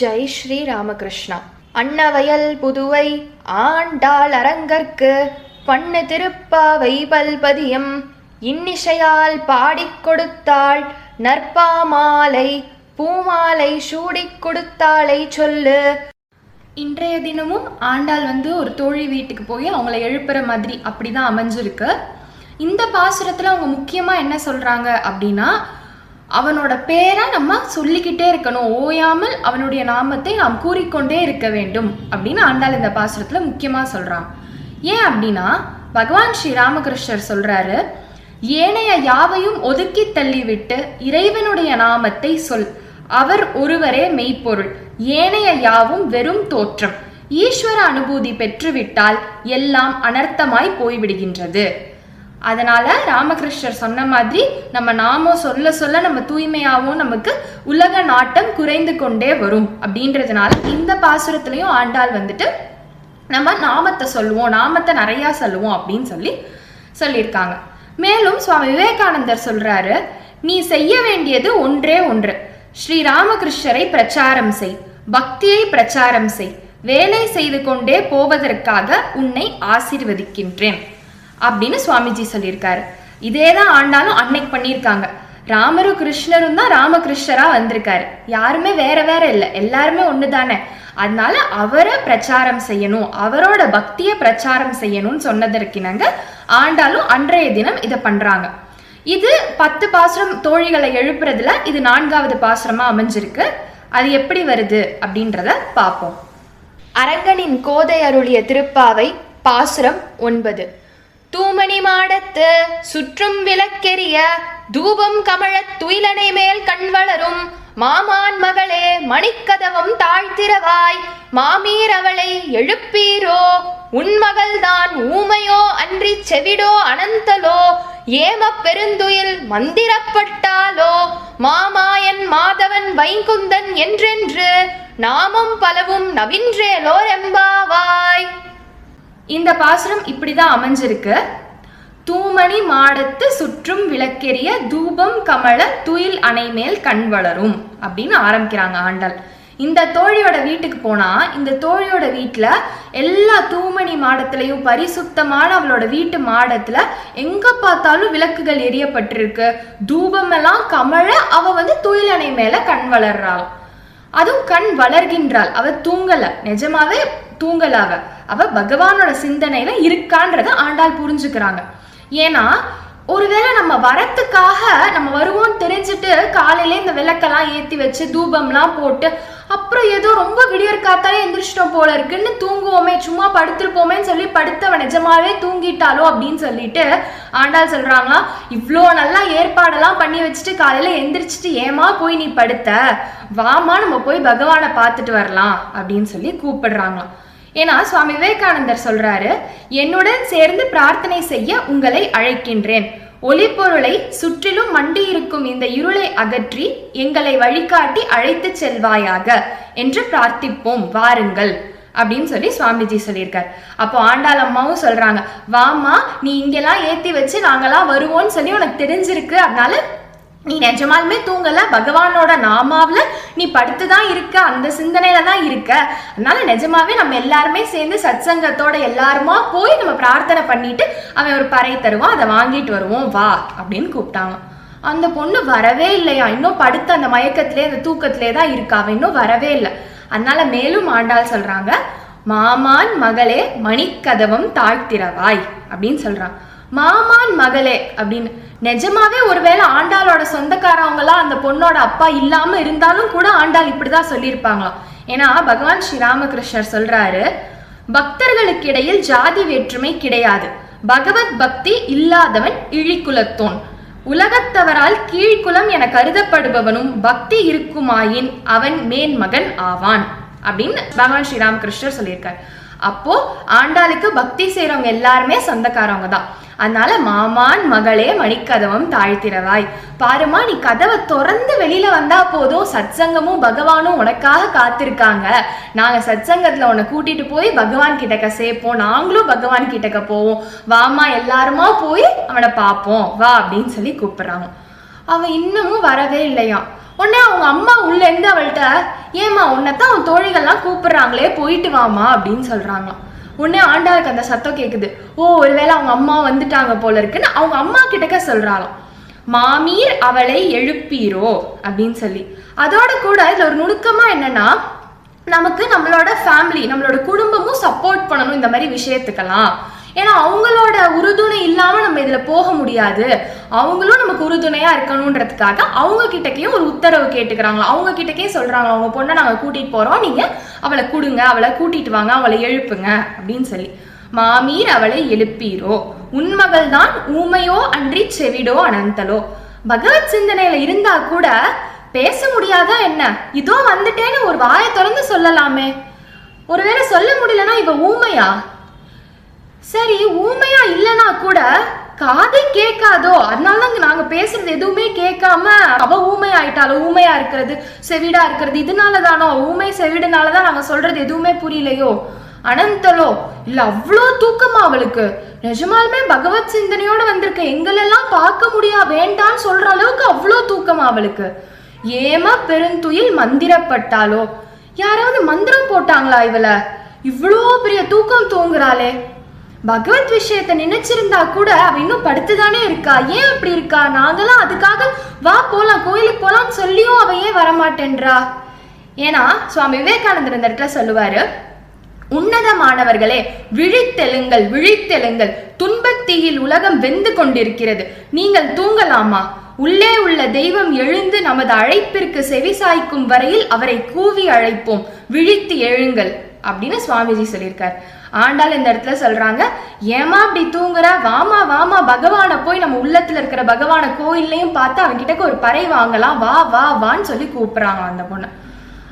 ஜெய் ஸ்ரீ ராமகிருஷ்ணா. அன்னவயல் புதுவை ஆண்டாள் அரங்கற்கு பண்ணு திருப்பாவை பல்பதியம். இன்னிசையால் பாடிக் கொடுத்தாள் நற்பாமாலை பூமாலை சூடிக் கொடுத்தாளை சொல்லு. இன்றைய தினமும் ஆண்டாள் வந்து ஒரு தோழி வீட்டுக்கு போய் அவங்கள எழுப்புற மாதிரி அப்படிதான் அமைஞ்சிருக்கு. இந்த பாசுரத்துல அவங்க முக்கியமா என்ன சொல்றாங்க அப்படின்னா அவனோட பேரை நம்ம சொல்லிக்கிட்டே இருக்கணும். ஓயாமல் அவனுடைய நாமத்தை நாம் கூறிக்கொண்டே இருக்க வேண்டும் அப்படின்னு ஆண்டாள் இந்த பாசுரத்தில் முக்கியமாக சொல்கிறான் ஏன் அப்படின்னா பகவான் ஸ்ரீ ராமகிருஷ்ணர் சொல்கிறாரு ஏனைய யாவையும் ஒதுக்கி தள்ளிவிட்டு இறைவனுடைய நாமத்தை சொல். அவர் ஒருவரே மெய்ப்பொருள். ஏனைய யாவும் வெறும் தோற்றம். ஈஸ்வர அனுபூதி பெற்றுவிட்டால் எல்லாம் அனர்த்தமாய் போய்விடுகின்றது. அதனால ராமகிருஷ்ணர் சொன்ன மாதிரி நம்ம நாமம் சொல்ல சொல்ல நம்ம தூய்மையாகவும் நமக்கு உலக நாட்டம் குறைந்து கொண்டே வரும் அப்படின்றதுனால இந்த பாசுரத்துலையும் ஆண்டாள் வந்துட்டு நம்ம நாமத்தை சொல்லுவோம் நாமத்தை நிறையா சொல்லுவோம் அப்படின்னு சொல்லி சொல்லியிருக்காங்க. மேலும் சுவாமி விவேகானந்தர் சொல்றாரு நீ செய்ய வேண்டியது ஒன்றே ஒன்று. ஸ்ரீ ராமகிருஷ்ணரை பிரச்சாரம் செய் பக்தியை பிரச்சாரம் செய். வேலை செய்து கொண்டே போவதற்காக உன்னை ஆசிர்வதிக்கின்றேன். அப்படின்னு சுவாமிஜி சொல்லியிருக்காரு. இதே தான் ஆண்டாலும் அன்னைக்கு பண்ணியிருக்காங்க. ராமரும் கிருஷ்ணரும் தான் ராமகிருஷ்ணரா வந்திருக்காரு. யாருமே வேற வேற இல்லை. எல்லாருமே ஒன்று தானே அதனால அவரை பிரச்சாரம் செய்யணும். அவரோட பக்தியை பிரச்சாரம் செய்யணும்னு சொன்னதற்கினங்க ஆண்டாலும் அன்றைய தினம் இதை பண்றாங்க. இது பத்து பாசுரம் தோழிகளை எழுப்புறதுல இது நான்காவது பாசுரமா அமைஞ்சிருக்கு. அது எப்படி வருது அப்படின்றத பார்ப்போம். அரங்கனின் கோதை அருளிய திருப்பாவை பாசுரம் ஒன்பது. தூமணி மாடத்து சுற்றும் விளக்கெரிய தூபம் கமழத் துயிலனை மேல் கண் வளரும் மாமான் மகளே மணிக்கதவம் தாழ்த்திரவாய். மாமீர் அவளை எழுப்பீரோ? உன்மகள்தான் ஊமையோ அன்றி செவிடோ அனந்தலோ? ஏம பெருந்துயில் மந்திரப்பட்டாலோ? மாமாயன் மாதவன் வைங்குந்தன் என்றென்று நாமம் பலவும் நவின்றேலோ எம்பாவாய் இந்த பாசுரம் இப்படிதான் அமைஞ்சிருக்கு. தூமணி மாடத்து சுற்றும் விளக்கெரிய தூபம் கமல துயில் அணை மேல் கண் வளரும் அப்படின்னு ஆரம்பிக்கிறாங்க ஆண்டாள் இந்த தோழியோட வீட்டுக்கு போனா இந்த தோழியோட வீட்டுல எல்லா தூமணி மாடத்துலையும் பரிசுத்தமான அவளோட வீட்டு மாடத்துல எங்க பார்த்தாலும் விளக்குகள் எரியப்பட்டிருக்கு. தூபமெல்லாம் கமழ அவ வந்து துயில் அணை மேல கண் வளர்றாள். அதுவும் கண் வளர்கின்றாள். அவ தூங்கல. நிஜமாவே தூங்கலாவ அவ பகவானோட சிந்தனையில இருக்கான்றத ஆண்டாள் புரிஞ்சுக்கிறாங்க. ஏன்னா ஒருவேளை நம்ம வரத்துக்காக நம்ம வருவோம்னு தெரிஞ்சுட்டு காலையில இந்த விளக்கெல்லாம் ஏத்தி வச்சு தூபம்லாம் போட்டு அப்புறம் ஏதோ ரொம்ப விடியற் காத்தாலே எந்திரிச்சிட்டோம் போல இருக்குன்னு தூங்குவோமே சும்மா படுத்திருப்போமேன்னு சொல்லி படுத்தவன் நிஜமாவே தூங்கிட்டாலோ அப்படின்னு சொல்லிட்டு ஆண்டாள் சொல்றாங்களா இவ்வளோ நல்லா ஏற்பாடெல்லாம் பண்ணி வச்சுட்டு காலையில எந்திரிச்சிட்டு ஏமா போய் நீ படுத்த? வாமா நம்ம போய் பகவானை பார்த்துட்டு வரலாம் அப்படின்னு சொல்லி கூப்பிடுறாங்களாம். ஏன்னா சுவாமி விவேகானந்தர் சொல்றாரு என்னுடன் சேர்ந்து பிரார்த்தனை செய்ய உங்களை அழைக்கின்றேன். ஒளிப்பொருளை சுற்றிலும் மண்டி இருக்கும் இந்த இருளை அகற்றி எங்களை வழிகாட்டி அழைத்து செல்வாயாக என்று பிரார்த்திப்போம். வாருங்கள். அப்படின்னு சொல்லி சுவாமிஜி சொல்லியிருக்கார். அப்போ ஆண்டாள் அம்மாவும் சொல்றாங்க வாமா நீ இங்கெல்லாம் ஏத்தி வச்சு நாங்கெல்லாம் வருவோம்னு சொல்லி உனக்கு தெரிஞ்சிருக்கு. அதனால நீ நிஜமாலுமே தூங்கல? பகவானோட நாமாவில் நீ படுத்து தான் இருக்க அந்த சிந்தனையில தான் இருக்க. அதனால நிஜமாவே நம்ம எல்லாருமே சேர்ந்து சத்சங்கத்தோட எல்லாருமா போய் நம்ம பிரார்த்தனை பண்ணிட்டு அவன் ஒரு பறை தருவான் அதை வாங்கிட்டு வருவோம் வா அப்படின்னு கூப்பிட்டாங்க அந்த பொண்ணு வரவே இல்லையா? இன்னும் படுத்து அந்த மயக்கத்திலே அந்த தூக்கத்திலே தான் இருக்கா? அவன் இன்னும் வரவே இல்லை. அதனால மேலும் ஆண்டாள் சொல்றாங்க மாமான் மகளே மணிக்கதவம் தாழ்த்திரவாய் அப்படின்னு சொல்றான் மாமான் மகளே அப்படின்னு நிஜமாவே ஒருவேளை ஆண்டாளோட சொந்தக்காரவங்களாம் அந்த பொண்ணோட அப்பா இல்லாம இருந்தாலும் கூட ஆண்டாள் இப்படிதான் சொல்லியிருப்பாங்களாம். ஏன்னா பகவான் ஸ்ரீ ராமகிருஷ்ணர் சொல்றாரு பக்தர்களுக்கு இடையில் ஜாதி வேற்றுமை கிடையாது. பகவத் பக்தி இல்லாதவன் இழிக்குலத்தோன் உலகத்தவரால் கீழ்குலம் என கருதப்படுபவனும் பக்தி இருக்குமாயின் அவன் மேன்மகன் ஆவான். அப்படின்னு பகவான் ஸ்ரீராமகிருஷ்ணர் சொல்லியிருக்காரு. அப்போ ஆண்டாளுக்கு பக்தி செய்கிறவங்க எல்லாருமே சொந்தக்காரவங்க தான். அதனால மாமான் மகளே மணிக்கதவம் தாழ்த்திரவாய் பாருமா நீ கதவை திறந்து வெளியில வந்தா போதும். சத்சங்கமும் பகவானும் உனக்காக காத்திருக்காங்க. நாங்க சத்சங்கத்துல உன்னை கூட்டிட்டு போய் பகவான் கிட்டக்க சேர்ப்போம் நாங்களும் பகவான் கிட்டக்க போவோம் வாமா எல்லாருமா போய் அவனை பார்ப்போம். வா அப்படின்னு சொல்லி கூப்பிடுறாங்க. அவன் இன்னமும் வரவே இல்லையாம். உடனே அவங்க அம்மா உள்ளேருந்து அவள்கிட்ட ஏமா உன்னைத்தான் அவன் தோழிகள்லாம் கூப்பிடுறாங்களே போயிட்டு வாமா அப்படின்னு சொல்கிறாங்களாம் உடனே ஆண்டாளுக்கு அந்த சத்தம் கேட்குது ஓ ஒருவேளை அவங்க அம்மா வந்துட்டாங்க போல இருக்குன்னு அவங்க அம்மா கிட்டக்க சொல்றாளாம். மாமீர் அவளை எழுப்பீரோ அப்படின்னு சொல்லி. அதோட கூட இதில் ஒரு நுணுக்கமாக என்னன்னா நமக்கு நம்மளோட ஃபேமிலி நம்மளோட குடும்பமும் சப்போர்ட் பண்ணணும் இந்த மாதிரி விஷயத்துக்கெல்லாம். ஏன்னா அவங்களோட உறுதுணை இல்லாமல் நம்ம இதில் போக முடியாது. அவங்களும் நமக்கு உறுதுணையா இருக்கணுன்றதுக்காக அவங்க கிட்டக்கையும் ஒரு உத்தரவு கேட்டுக்கிறாங்க அவங்க கிட்டக்கே சொல்றாங்க அவங்க பொண்ணை நாங்க கூட்டிட்டு போறோம். நீங்க அவளை கொடுங்க. அவளை கூட்டிட்டு வாங்க. அவளை எழுப்புங்க. அப்படின்னு சொல்லி. மாமீர் அவளை எழுப்பீரோ? உன்மகள் தான் ஊமையோ அன்றி செவிடோ அனந்தலோ? பகவத் சிந்தனையில இருந்தா கூட பேச முடியாதா என்ன? இதோ வந்துட்டேன்னு ஒரு வாயை திறந்து சொல்லலாமே. ஒருவேளை சொல்ல முடியலன்னா இவ ஊமையா? சரி ஊமையா இல்லைன்னா கூட காதே கேட்காதோ? அதனால தான் நாங்க பேசுறது எதுவுமே கேட்காம அவ ஊமை ஆயிட்டாலும் ஊமையா இருக்கிறது செவிடா இருக்கிறது இதனால தானோ ஊமை செவிடுனால தான் நாங்க சொல்றது எதுவுமே புரியலையோ? அனந்தலோ? இல்ல அவ்வளோ தூக்கமா அவளுக்கு? நிஜமாலுமே பகவத் சிந்தனையோட வந்திருக்க எங்களெல்லாம் பார்க்க முடியா வேண்டான்னு சொல்ற அளவுக்கு அவ்வளோ தூக்கமா அவளுக்கு? ஏமா பெருந்துயில் மந்திரப்பட்டாலோ யாராவது மந்திரம் போட்டாங்களா இவள? இவ்வளோ பெரிய தூக்கம் தூங்குறாளே. பகவத் விஷயத்தை நினைச்சிருந்தா கூட அவ இன்னும் படுத்துதானே இருக்கா? ஏன் அப்படி இருக்கா? நாங்களாம் அதுக்காக வா போலாம் கோயிலுக்கு போலாம்னு சொல்லியும் அவ ஏன் வரமாட்டேன்றா? ஏன்னா சுவாமி விவேகானந்தர் இந்த இடத்துல சொல்லுவாரு உன்னதமானவர்களே விழித்தெழுங்கள் விழித்தெழுங்கள். துன்பத்தீயில் உலகம் வெந்து கொண்டிருக்கிறது. நீங்கள் தூங்கலாமா? உள்ளே உள்ள தெய்வம் எழுந்து நமது அழைப்பிற்கு செவிசாய்க்கும் வரையில் அவரை கூவி அழைப்போம். விழித்து எழுங்கள். அப்படின்னு சுவாமிஜி சொல்லியிருக்கார். ஆண்டாள் இந்த இடத்துல சொல்றாங்க ஏமா அப்படி தூங்குற? வாமா வாமா பகவானை போய் நம்ம உள்ளத்துல இருக்கிற பகவான கோயில்லையும் பார்த்து அவன்கிட்ட ஒரு பறை வாங்கலாம். வா வா வான்னு சொல்லி கூப்பிடுறாங்க அந்த பொண்ணு.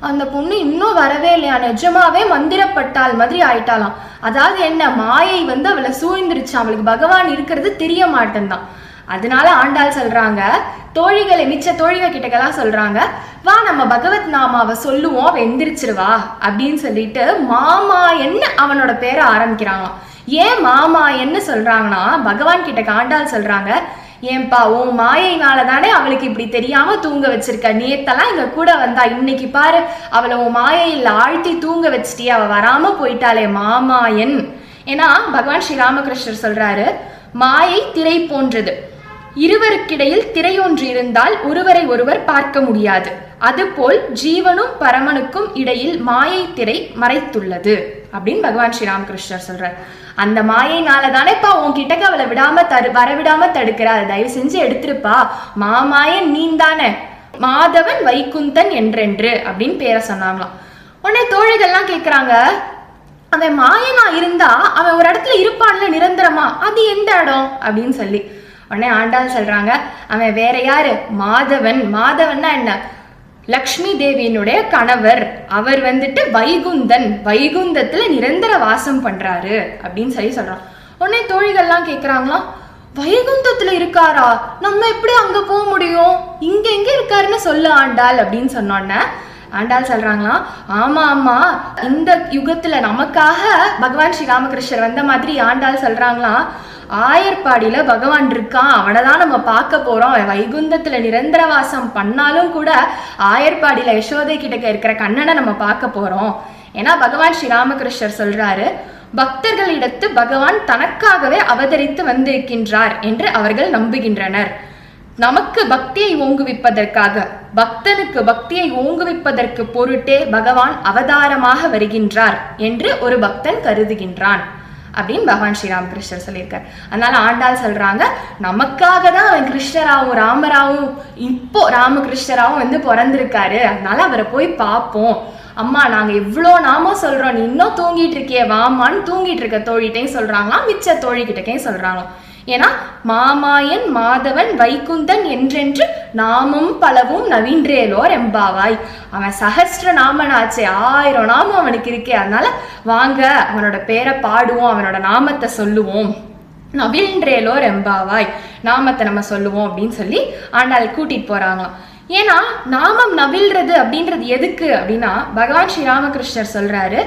அந்த பொண்ணு இன்னும் வரவே இல்லையா? நிஜமாவே மந்திரப்பட்டால் மாதிரி ஆயிட்டாலாம் அதாவது என்ன மாயை வந்து அவளை சூழ்ந்துருச்சு அவளுக்கு பகவான் இருக்கிறது தெரிய மாட்டேன்தான். அதனால ஆண்டாள் சொல்றாங்க தோழிகளை மிச்ச தோழிகள் கிட்டக்கெல்லாம் சொல்றாங்க வா நம்ம பகவத் நாமாவை சொல்லுவோம் அவ எந்திரிச்சிருவா அப்படின்னு சொல்லிட்டு மாமாயன்னு அவனோட பேரை ஆரம்பிக்கிறாங்களாம். ஏன் மாமாயன்னு சொல்றாங்கன்னா பகவான் கிட்ட ஆண்டாள் சொல்றாங்க ஏன்பா உன் மாயினால தானே அவளுக்கு இப்படி தெரியாம தூங்க வச்சிருக்க. நேத்தெல்லாம் இங்க கூட வந்தா இன்னைக்கு பாரு அவளை உன் மாயையில் ஆழ்த்தி தூங்க வச்சிட்டியே அவ வராம போயிட்டாளே மாமாயன். ஏன்னா பகவான் ஸ்ரீராமகிருஷ்ணர் சொல்றாரு மாயை திரை போன்றது. இருவருக்கிடையில் திரையொன்று இருந்தால் ஒருவரை ஒருவர் பார்க்க முடியாது. அதுபோல் ஜீவனும் பரமனுக்கும் இடையில் மாயை திரை மறைத்துள்ளது. அப்படின்னு பகவான் ஸ்ரீராமகிருஷ்ணர் சொல்றார். அந்த மாயைனால தானேப்பா உன்கிட்ட அவளை விடாம தரு வரவிடாம தடுக்கிற அதை தயவு செஞ்சு எடுத்திருப்பா. மாமாயன் நீந்தானே. மாதவன் வைகுந்தன் என்றென்று அப்படின்னு பேரை சொன்னாங்களாம். உடனே தோழிகள்லாம் கேக்குறாங்க அவன் மாயனா இருந்தா அவன் ஒரு இடத்துல இருப்பான்ல நிரந்தரமா? அது எந்த இடம்? அப்படின்னு சொல்லி. உடனே ஆண்டாள் சொல்றாங்க அவன் வேற யாரு? மாதவன். மாதவன்னா என்ன? லக்ஷ்மி தேவியினுடைய கணவர். அவர் வந்துட்டு வைகுந்தன். வைகுந்தத்துல நிரந்தர வாசம் பண்றாரு அப்படின்னு சொல்லி சொல்றான். உடனே தோழிகள்லாம் கேக்குறாங்களாம் வைகுந்தத்துல இருக்காரா? நம்ம எப்படி அங்க போக முடியும்? இங்க எங்க இருக்காருன்னு சொல்லு ஆண்டாள் அப்படின்னு சொன்னோன்னே ஆண்டாள் சொல்றாங்களாம் ஆமா ஆமா. இந்த யுகத்துல நமக்காக பகவான் ஸ்ரீ ராமகிருஷ்ணர் வந்த மாதிரி ஆண்டாள் சொல்றாங்களாம் ஆயர்பாடியில பகவான் இருக்கான். அவனை தான் நம்ம பார்க்க போறோம். வைகுந்தத்துல நிரந்தர வாசம் பண்ணாலும் கூட ஆயர்பாடியில யசோதை கிட்ட இருக்கிற கண்ணனை நம்ம பார்க்க போறோம். ஏன்னா பகவான் ஸ்ரீ ராமகிருஷ்ணர் சொல்றாரு பக்தர்களிடத்து பகவான் தனக்காகவே அவதரித்து வந்திருக்கின்றார் என்று அவர்கள் நம்புகின்றனர். நமக்கு பக்தியை ஓங்குவிப்பதற்காக பக்தனுக்கு பக்தியை ஓங்குவிப்பதற்கு பொருட்டே பகவான் அவதாரமாக வருகின்றார் என்று ஒரு பக்தன் கருதுகின்றான் அப்படின்னு பகவான் ஸ்ரீராமகிருஷ்ணர் சொல்லியிருக்கார். அதனால ஆண்டாள் சொல்றாங்க நமக்காக தான் அவன் கிருஷ்ணராவும் ராமராவும் இப்போ ராமகிருஷ்ணராவும் வந்து பிறந்திருக்காரு. அதனால அவரை போய் பார்ப்போம். அம்மா நாங்க இவ்வளோ நாம சொல்றோம் நீ இன்னும் தூங்கிட்டு இருக்கியே வாமான்னு தூங்கிட்டு இருக்க தோழிட்டையும் சொல்றாங்களாம் மிச்ச தோழிகிட்டக்கையும் சொல்றாங்களாம். ஏன்னா மாமாயன் மாதவன் வைகுந்தன் என்றென்று நாமும் பலவும் நவீன்றேலோர் எம்பாவாய் அவன் சஹஸ்ர நாமனாச்சே ஆயிரம் நாமம் அவனுக்கு இருக்கே. அதனால வாங்க அவனோட பேரை பாடுவோம் அவனோட நாமத்தை சொல்லுவோம். நவின்றேலோர் எம்பாவாய் நாமத்தை நம்ம சொல்லுவோம் அப்படின்னு சொல்லி ஆனால் கூட்டிட்டு போறாங்களாம். ஏன்னா நாமம் நவிழ்றது அப்படின்றது எதுக்கு அப்படின்னா பகவான் ஸ்ரீ ராமகிருஷ்ணர் சொல்றாரு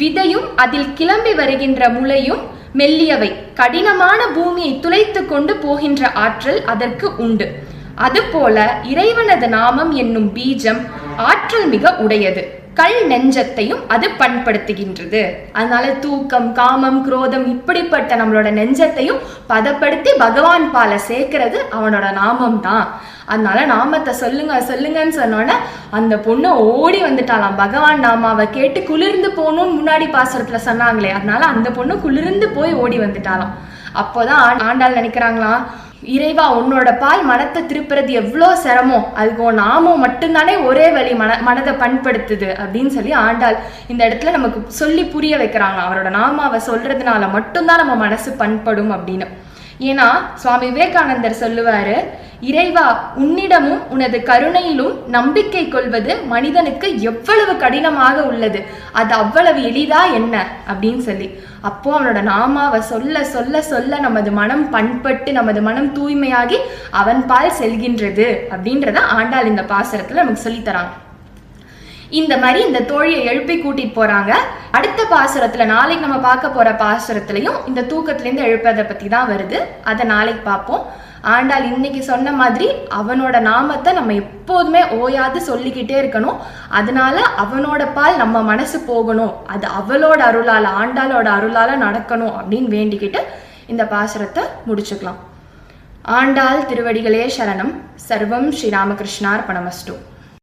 விதையும் அதில் கிளம்பி வருகின்ற முளையும் மெல்லியவை. கடினமான பூமியை துளைத்து கொண்டு போகின்ற ஆற்றல் அதற்கு உண்டு. அதுபோல இறைவனது நாமம் என்னும் பீஜம் ஆற்றல் மிக உடையது. கல் நெஞ்சத்தையும் அது பண்படுத்துகின்றது. அதனால தூக்கம் காமம் குரோதம் இப்படிப்பட்ட நம்மளோட நெஞ்சத்தையும் பதப்படுத்தி பகவான் பால சேர்க்கிறது அவனோட நாமம் தான் அதனால நாமத்தை சொல்லுங்க சொல்லுங்கன்னு சொன்னோன்னே அந்த பொண்ணு ஓடி வந்துட்டாலாம் பகவான் நாமாவை கேட்டு குளிர்ந்து போகணும்னு முன்னாடி பாசுரத்துல சொன்னாங்களே அதனால அந்த பொண்ணு குளிர்ந்து போய் ஓடி வந்துட்டாலாம் அப்போதான் ஆண்டாள் நினைக்கிறாங்களாம் இறைவா உன்னோட பால் மனத்தை திருப்புறது எவ்வளோ சிரமம்? அதுக்கு உன் நாமம் மட்டும்தானே ஒரே வழி மன மனதை பண்படுத்துது அப்படின்னு சொல்லி ஆண்டாள் இந்த இடத்துல நமக்கு சொல்லி புரிய வைக்கிறாங்க. அவரோட நாமாவை சொல்றதுனால மட்டும்தான் நம்ம மனசு பண்படும் அப்படின்னு. ஏன்னா சுவாமி விவேகானந்தர் சொல்லுவாரு இறைவா உன்னிடமும் உனது கருணையிலும் நம்பிக்கை கொள்வது மனிதனுக்கு எவ்வளவு கடினமாக உள்ளது? அது அவ்வளவு எளிதா என்ன? அப்படின்னு சொல்லி. அப்போ அவனோட நாமாவை சொல்ல சொல்ல சொல்ல நமது மனம் பண்பட்டு நமது மனம் தூய்மையாகி அவன் பால் செல்கின்றது அப்படின்றத ஆண்டாள் இந்த பாசுரத்துல நமக்கு சொல்லித் தராங்க. இந்த மாதிரி இந்த தோழியை எழுப்பி கூட்டிட்டு போறாங்க. அடுத்த பாசுரத்துல நாளைக்கு நம்ம பார்க்க போற பாசுரத்துலயும் இந்த தூக்கத்துல இருந்து எழுப்பதை பத்தி தான் வருது. அதை நாளைக்கு பார்ப்போம். ஆண்டாள் இன்னைக்கு சொன்ன மாதிரி அவனோட நாமத்தை நம்ம எப்போதுமே ஓயாது சொல்லிக்கிட்டே இருக்கணும். அதனால அவனோட பால் நம்ம மனசு போகணும். அது அவளோட அருளால ஆண்டாளோட அருளால நடக்கணும் அப்படின்னு வேண்டிக்கிட்டு இந்த பாசுரத்தை முடிச்சுக்கலாம். ஆண்டாள் திருவடிகளே சரணம். சர்வம் ஸ்ரீராமகிருஷ்ணார்பணமஸ்டு